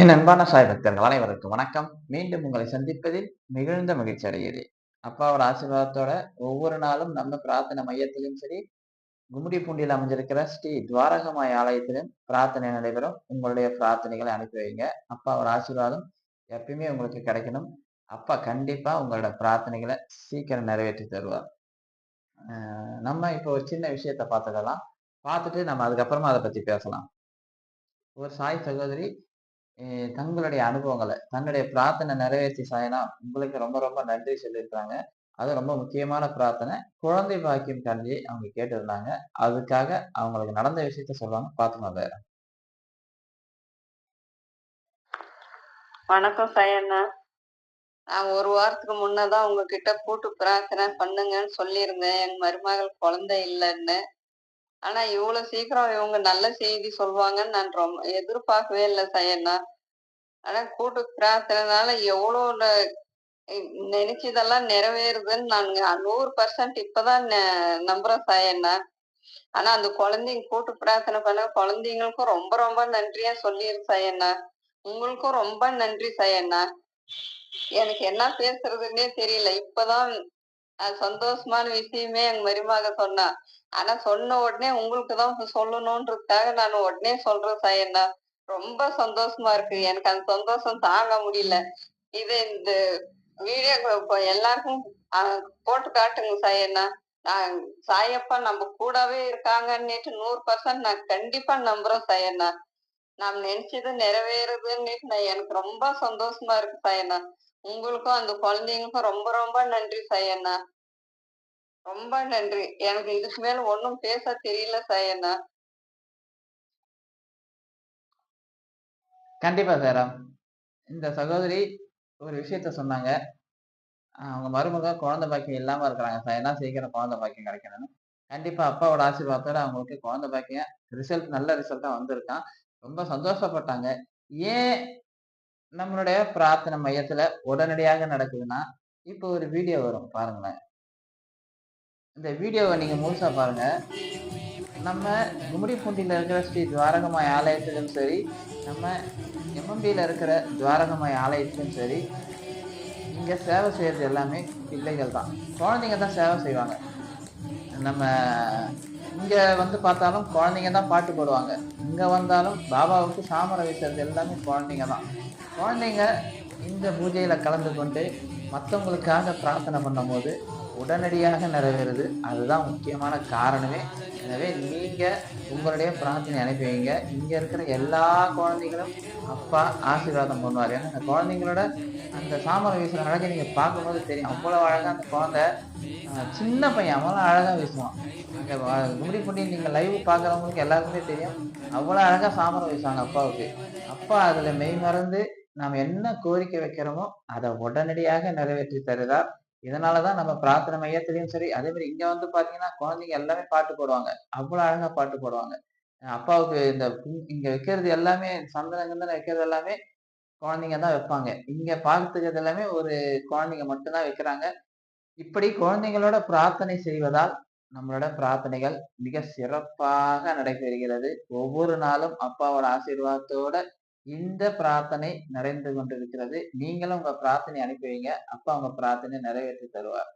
என் அன்பான சாய் பக்தர்கள் அனைவருக்கும் வணக்கம். மீண்டும் உங்களை சந்திப்பதில் மிகுந்த மகிழ்ச்சி அடைகிறேன். அப்பாவோட ஆசீர்வாதத்தோட ஒவ்வொரு நாளும் நம்ம பிரார்த்தனை மையத்திலும் சரி கும்முடி பூண்டியில் அமைஞ்சிருக்கிற ஸ்ரீ துவாரகமாய் ஆலயத்திலும் பிரார்த்தனை நடைபெறும். உங்களுடைய பிரார்த்தனைகளை அனுப்பி வைங்க. அப்பாவோட ஆசீர்வாதம் எப்பயுமே உங்களுக்கு கிடைக்கணும். அப்பா கண்டிப்பா உங்களோட பிரார்த்தனைகளை சீக்கிரம் நிறைவேற்றி தருவார். நம்ம இப்போ ஒரு சின்ன விஷயத்த பார்த்துக்கலாம். பார்த்துட்டு நம்ம அதுக்கப்புறமா அதை பத்தி பேசலாம். ஒரு சாய் சகோதரி தங்களுடைய அனுபவங்களை தன்னுடைய பிரார்த்தனை நிறைவேற்றி சாயனா உங்களுக்கு ரொம்ப ரொம்ப நன்றி சொல்லியிருக்காங்க அது ரொம்ப முக்கியமான பிரார்த்தனை. குழந்தை பாக்கியம் கல்வி அவங்க கேட்டிருந்தாங்க. அதுக்காக அவங்களுக்கு நடந்த விஷயத்த சொல்லுவாங்க. பார்த்துக்கலாம் வேற. வணக்கம் சயண்ணா. நான் ஒரு வாரத்துக்கு முன்னதான் உங்ககிட்ட கூட்டு பிரார்த்தனை பண்ணுங்கன்னு சொல்லியிருந்தேன். என் மருமகள் குழந்தை இல்லைன்னு. ஆனா இவ்வளவு சீக்கிரம் இவங்க நல்ல செய்தி சொல்லுவாங்கன்னு நான் ரொம்ப எதிர்பார்க்கவே இல்லை சையண்ணா ஆனா கூட்டு பிரார்த்தனைனால எவ்வளோ நினைச்சதெல்லாம் நிறைவேறுதுன்னு நான் நூறு பர்சன்ட் இப்பதான் நம்புறேன் சாயண்ணா ஆனா அந்த குழந்தைங்க கூட்டு பிரார்த்தனை பண்ண குழந்தைங்களுக்கும் ரொம்ப ரொம்ப நன்றியா சொல்லிடு சாயண்ணா உங்களுக்கும் ரொம்ப நன்றி சாயண்ணா எனக்கு என்ன பேசுறதுன்னே தெரியல. இப்பதான் சந்தோஷமான விஷயமே எங்க மருமக சொன்னா. ஆனா சொன்ன உடனே உங்களுக்கு தான் சொல்லணும்ன்றதுக்காக நான் உடனே சொல்றேன் சாயண்ணா ரொம்ப சந்தோஷமா இருக்கு. எனக்கு அந்த சந்தோஷம் தாங்க முடியல. இது இந்த வீடியோ எல்லாருக்கும் போட்டு காட்டுங்க சாயண்ணா நான் சாயப்பா நம்ம கூடவே இருக்காங்கன்னுட்டு நூறு பர்சன்ட் நான் கண்டிப்பா நம்புறேன் சாயண்ணா நாம் நினைச்சது நிறைவேறுதுன்னு நான் எனக்கு ரொம்ப சந்தோஷமா இருக்கு சாயண்ணா உங்களுக்கும் அந்த குழந்தைங்களுக்கும் ரொம்ப ரொம்ப நன்றி சாயண்ணா. ரொம்ப நன்றி. எனக்கு இதுக்கு மேல ஒன்னும் பேச தெரியல சாயண்ணா. கண்டிப்பா சேரம் இந்த சகோதரி ஒரு விஷயத்த சொன்னாங்க. அவங்க மருமக குழந்தை பாக்கியம் இல்லாம இருக்கிறாங்க சார். என்ன சீக்கிரம் குழந்தை பாக்கியம் கிடைக்கணும்னு. கண்டிப்பா அப்பாவோட ஆசீர்வாதத்தோட அவங்களுக்கு குழந்தை பாக்கியம் ரிசல்ட் நல்ல ரிசல்ட்டா வந்திருக்கான். ரொம்ப சந்தோஷப்பட்டாங்க. ஏன் நம்மளுடைய பிரார்த்தனை மையத்துல உடனடியாக நடக்குதுன்னா இப்போ ஒரு வீடியோ வரும் பாருங்களேன். இந்த வீடியோவை நீங்க முழுசா பாருங்க. நம்ம கும்மிடிப்பூண்டியில் இருக்கிற ஸ்ரீ துவாரகமாய் ஆலயத்திலும் சரி நம்ம எம்எம்பியில் இருக்கிற துவாரகமாய் ஆலயத்திலும் சரி இங்கே சேவை செய்கிறது எல்லாமே பிள்ளைகள் தான். குழந்தைங்க தான் சேவை செய்வாங்க. நம்ம இங்கே வந்து பார்த்தாலும் குழந்தைங்க தான் பாட்டு போடுவாங்க. இங்கே வந்தாலும் பாபாவுக்கு சாமரை வீசுறது எல்லாமே குழந்தைங்க தான். குழந்தைங்க இந்த பூஜையில் கலந்து கொண்டு மற்றவங்களுக்காக பிரார்த்தனை பண்ணும்போது உடனடியாக நிறைவேறுது அதுதான் முக்கியமான காரணமே. எனவே நீங்கள் உங்களுடைய பிரார்த்தனை அனுப்பி வைங்க. இங்கே இருக்கிற எல்லா குழந்தைகளும் அப்பா ஆசீர்வாதம் பண்ணுவார். ஏன்னா அந்த குழந்தைங்களோட அந்த சாமரம் வீசுகிற அழகை நீங்கள் பார்க்கும்போது தெரியும். அவ்வளோ அழகாக அந்த குழந்தை சின்ன பையன் அவ்வளோ அழகாக வீசுவான். அங்கே கும்படி பண்ணி நீங்கள் லைவ் பார்க்குறவங்களுக்கு எல்லாருக்குமே தெரியும். அவ்வளோ அழகாக சாமரம் வீசுவாங்க அப்பாவுக்கு. அப்பா அதில் மெய் மறந்து நாம் என்ன கோரிக்கை வைக்கிறோமோ அதை உடனடியாக நிறைவேற்றி தருதார் இதனாலதான் நம்ம பிரார்த்தனை மையத்திலையும் சரி அதே மாதிரி இங்க வந்து பாத்தீங்கன்னா குழந்தைங்க எல்லாமே பாட்டு போடுவாங்க. அவ்வளவு அழகா பாட்டு போடுவாங்க. அப்பாவுக்கு இந்த இங்க வைக்கிறது எல்லாமே சந்தனங்கந்தன வைக்கிறது எல்லாமே குழந்தைங்க தான் வைப்பாங்க. இங்க பார்த்துக்கிறது எல்லாமே ஒரு குழந்தைங்க மட்டும்தான் வைக்கிறாங்க. இப்படி குழந்தைங்களோட பிரார்த்தனை செய்வதால் நம்மளோட பிரார்த்தனைகள் மிக சிறப்பாக நடைபெறுகிறது. ஒவ்வொரு நாளும் அப்பாவோட ஆசீர்வாதத்தோட இந்த பிரார்த்தனை நிறைந்து கொண்டிருக்கிறது. நீங்களும் உங்க பிரார்த்தனை அனுப்பி வைங்க. அப்பா உங்க பிரார்த்தனை நிறைவேற்றி தருவார்.